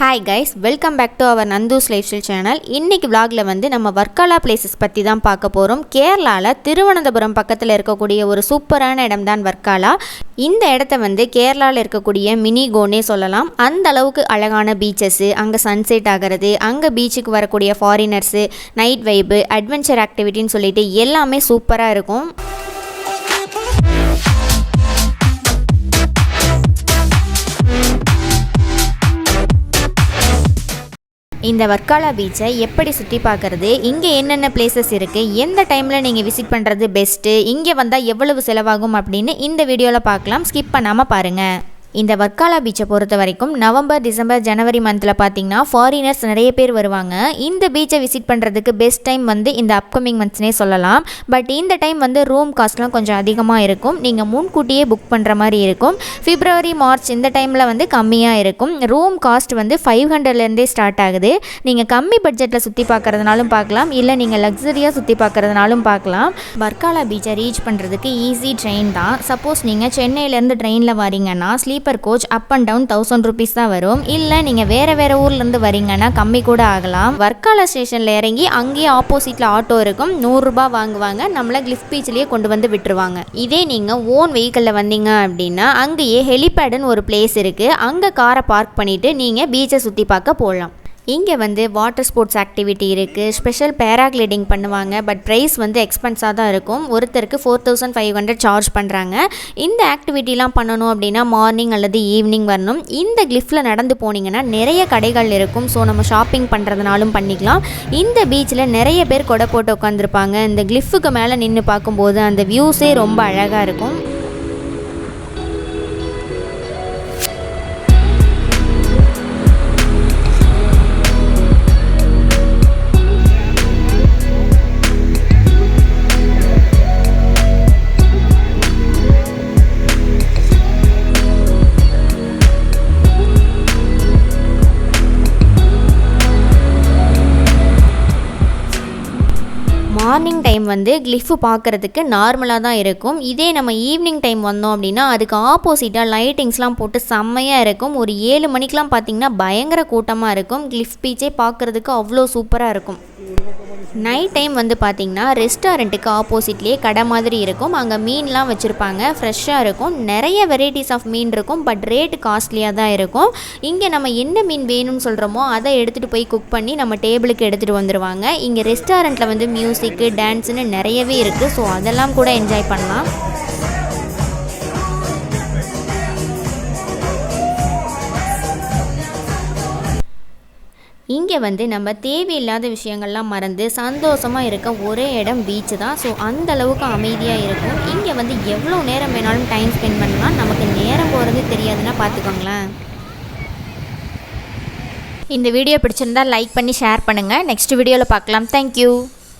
Hi guys welcome back to our Nandhu's lifestyle channel இன்றைக்கி vlogல வந்து நம்ம வர்க்காலா பிளேசஸ் பற்றி தான் பார்க்க போகிறோம் கேரளாவில் திருவனந்தபுரம் பக்கத்தில் இருக்கக்கூடிய ஒரு சூப்பரான இடம் தான் வர்க்காலா இந்த இடத்த வந்து கேரளாவில் இருக்கக்கூடிய மினி கோனே சொல்லலாம். அந்த அளவுக்கு அழகான பீச்சஸ்ஸு அங்கே சன்செட் ஆகிறது அங்கே பீச்சுக்கு வரக்கூடிய ஃபாரினர்ஸு நைட் வைப்பு அட்வென்ச்சர் ஆக்டிவிட்டின்னு சொல்லிட்டு எல்லாமே சூப்பராக இருக்கும். இந்த வர்க்காலா பீச்சை எப்படி சுற்றி பார்க்குறது? இங்கே என்னென்ன பிளேசஸ் இருக்குது எந்த டைமில் நீங்கள் விசிட் பண்ணுறது பெஸ்ட்டு இங்கே வந்தால் எவ்வளவு செலவாகும் அப்படின்னு இந்த வீடியோவில் பார்க்கலாம். ஸ்கிப் பண்ணாமல் பாருங்கள் இந்த வர்க்காலா பீச்சை பொறுத்த வரைக்கும் நவம்பர் டிசம்பர் ஜனவரி மந்தில் பார்த்தீங்கன்னா ஃபாரினர்ஸ் நிறைய பேர் வருவாங்க. இந்த பீச்சை விசிட் பண்ணுறதுக்கு பெஸ்ட் டைம் வந்து இந்த அப்கமிங் மந்த்ஸ்னே சொல்லலாம். பட் இந்த டைம் வந்து ரூம் காஸ்ட்லாம் கொஞ்சம் அதிகமாக இருக்கும். நீங்கள் முன்கூட்டியே புக் பண்ணுற மாதிரி இருக்கும். ஃபிப்ரவரி மார்ச் இந்த டைமில் வந்து கம்மியாக இருக்கும். ரூம் காஸ்ட் வந்து ஃபைவ் ஹண்ட்ரட்லேருந்தே ஸ்டார்ட் ஆகுது. நீங்கள் கம்மி பட்ஜெட்டில் சுற்றி பார்க்குறதுனாலும் பார்க்கலாம் இல்லை நீங்கள் லக்ஸரியாக சுற்றி பார்க்குறதுனாலும் பார்க்கலாம் வர்க்காலா பீச்சை ரீச் பண்ணுறதுக்கு ஈஸி ட்ரெயின் தான். சப்போஸ் நீங்கள் சென்னையிலேருந்து ட்ரெயினில் வரீங்கன்னா sleep sleeper coach up and down thousand rupees தான் வரும். இல்லை நீங்கள் வேறு வேறு ஊர்லேருந்து வரீங்கன்னா கம்மி கூட ஆகலாம். வர்க்காலா ஸ்டேஷனில் இறங்கி அங்கேயே ஆப்போசிட்டில் ஆட்டோ இருக்கும். நூறுரூபா வாங்குவாங்க. நம்மளை கிளிஃப்ட் பீச்லேயே கொண்டு வந்து விட்டுருவாங்க. இதே நீங்கள் ஓன் வெஹிக்கிளில் வந்தீங்க அப்படின்னா அங்கேயே ஹெலிபேடுன்னு ஒரு பிளேஸ் இருக்குது அங்கே காரை பார்க் பண்ணிவிட்டு நீங்கள் பீச்சை சுற்றி பார்க்க போகலாம். இங்கே வந்து வாட்டர் ஸ்போர்ட்ஸ் ஆக்டிவிட்டி இருக்குது ஸ்பெஷல் பேராகிளைடிங் பண்ணுவாங்க. பட் ப்ரைஸ் வந்து எக்ஸ்பென்ஸாக தான் இருக்கும். ஒருத்தருக்கு four thousand five hundred charge பண்ணுறாங்க இந்த ஆக்டிவிட்டிலாம் பண்ணணும் அப்படின்னா மார்னிங் அல்லது ஈவினிங் வரணும். இந்த கிளிஃப்டில் நடந்து போனீங்கன்னா நிறைய கடைகள் இருக்கும். ஸோ நம்ம ஷாப்பிங் பண்ணுறதுனாலும் பண்ணிக்கலாம். இந்த பீச்சில் நிறைய பேர் கொடை போட்டு உட்காந்துருப்பாங்க இந்த கிளிஃபுக்கு மேலே நின்று பார்க்கும்போது அந்த வியூஸே ரொம்ப அழகாக இருக்கும். மார்னிங் டைம் வந்து கிளிஃபு பார்க்குறதுக்கு நார்மலாக தான் இருக்கும். இதே நம்ம ஈவினிங் டைம் வந்தோம் அப்படின்னா அதுக்கு ஆப்போசிட்டாக லைட்டிங்ஸ்லாம் போட்டு செம்மையாக இருக்கும். ஒரு ஏழு மணிக்கெலாம் பார்த்தீங்கன்னா பயங்கர கூட்டமாக இருக்கும். கிளிஃப் பீச்சே பார்க்குறதுக்கு அவ்வளோ சூப்பராக இருக்கும். நைட் டைம் வந்து பார்த்திங்கன்னா ரெஸ்டாரண்ட்டுக்கு ஆப்போசிட்லேயே கடை மாதிரி இருக்கும். அங்கே மீன்லாம் வச்சுருப்பாங்க. ஃப்ரெஷ்ஷாக இருக்கும். நிறைய வெரைட்டிஸ் ஆஃப் மீன் இருக்கும் பட் ரேட் காஸ்ட்லியாக தான் இருக்கும். இங்கே நம்ம என்ன மீன் வேணும்னு சொல்கிறோமோ அதை எடுத்துகிட்டு போய் குக் பண்ணி நம்ம டேபிளுக்கு எடுத்துகிட்டு வந்துடுவாங்க இங்கே ரெஸ்டாரண்ட்டில் வந்து மியூசிக்கு டான்ஸுன்னு நிறையவே இருக்குது ஸோ அதெல்லாம் கூட என்ஜாய் பண்ணலாம். இங்கே வந்து நம்ம தேவையில்லாத விஷயங்கள்லாம் மறந்து சந்தோஷமாக இருக்க ஒரே இடம் பீச்சு தான். ஸோ அந்த அளவுக்கு அமைதியாக இருக்கும். இங்கே வந்து எவ்வளோ நேரம் வேணாலும் டைம் ஸ்பெண்ட் பண்ணலாம். நமக்கு நேரம் போகிறது தெரியாதுன்னா பார்த்துக்கோங்களேன். இந்த வீடியோ பிடிச்சிருந்தா லைக் பண்ணி ஷேர் பண்ணுங்கள் நெக்ஸ்ட் வீடியோவில் பார்க்கலாம். தேங்க்யூ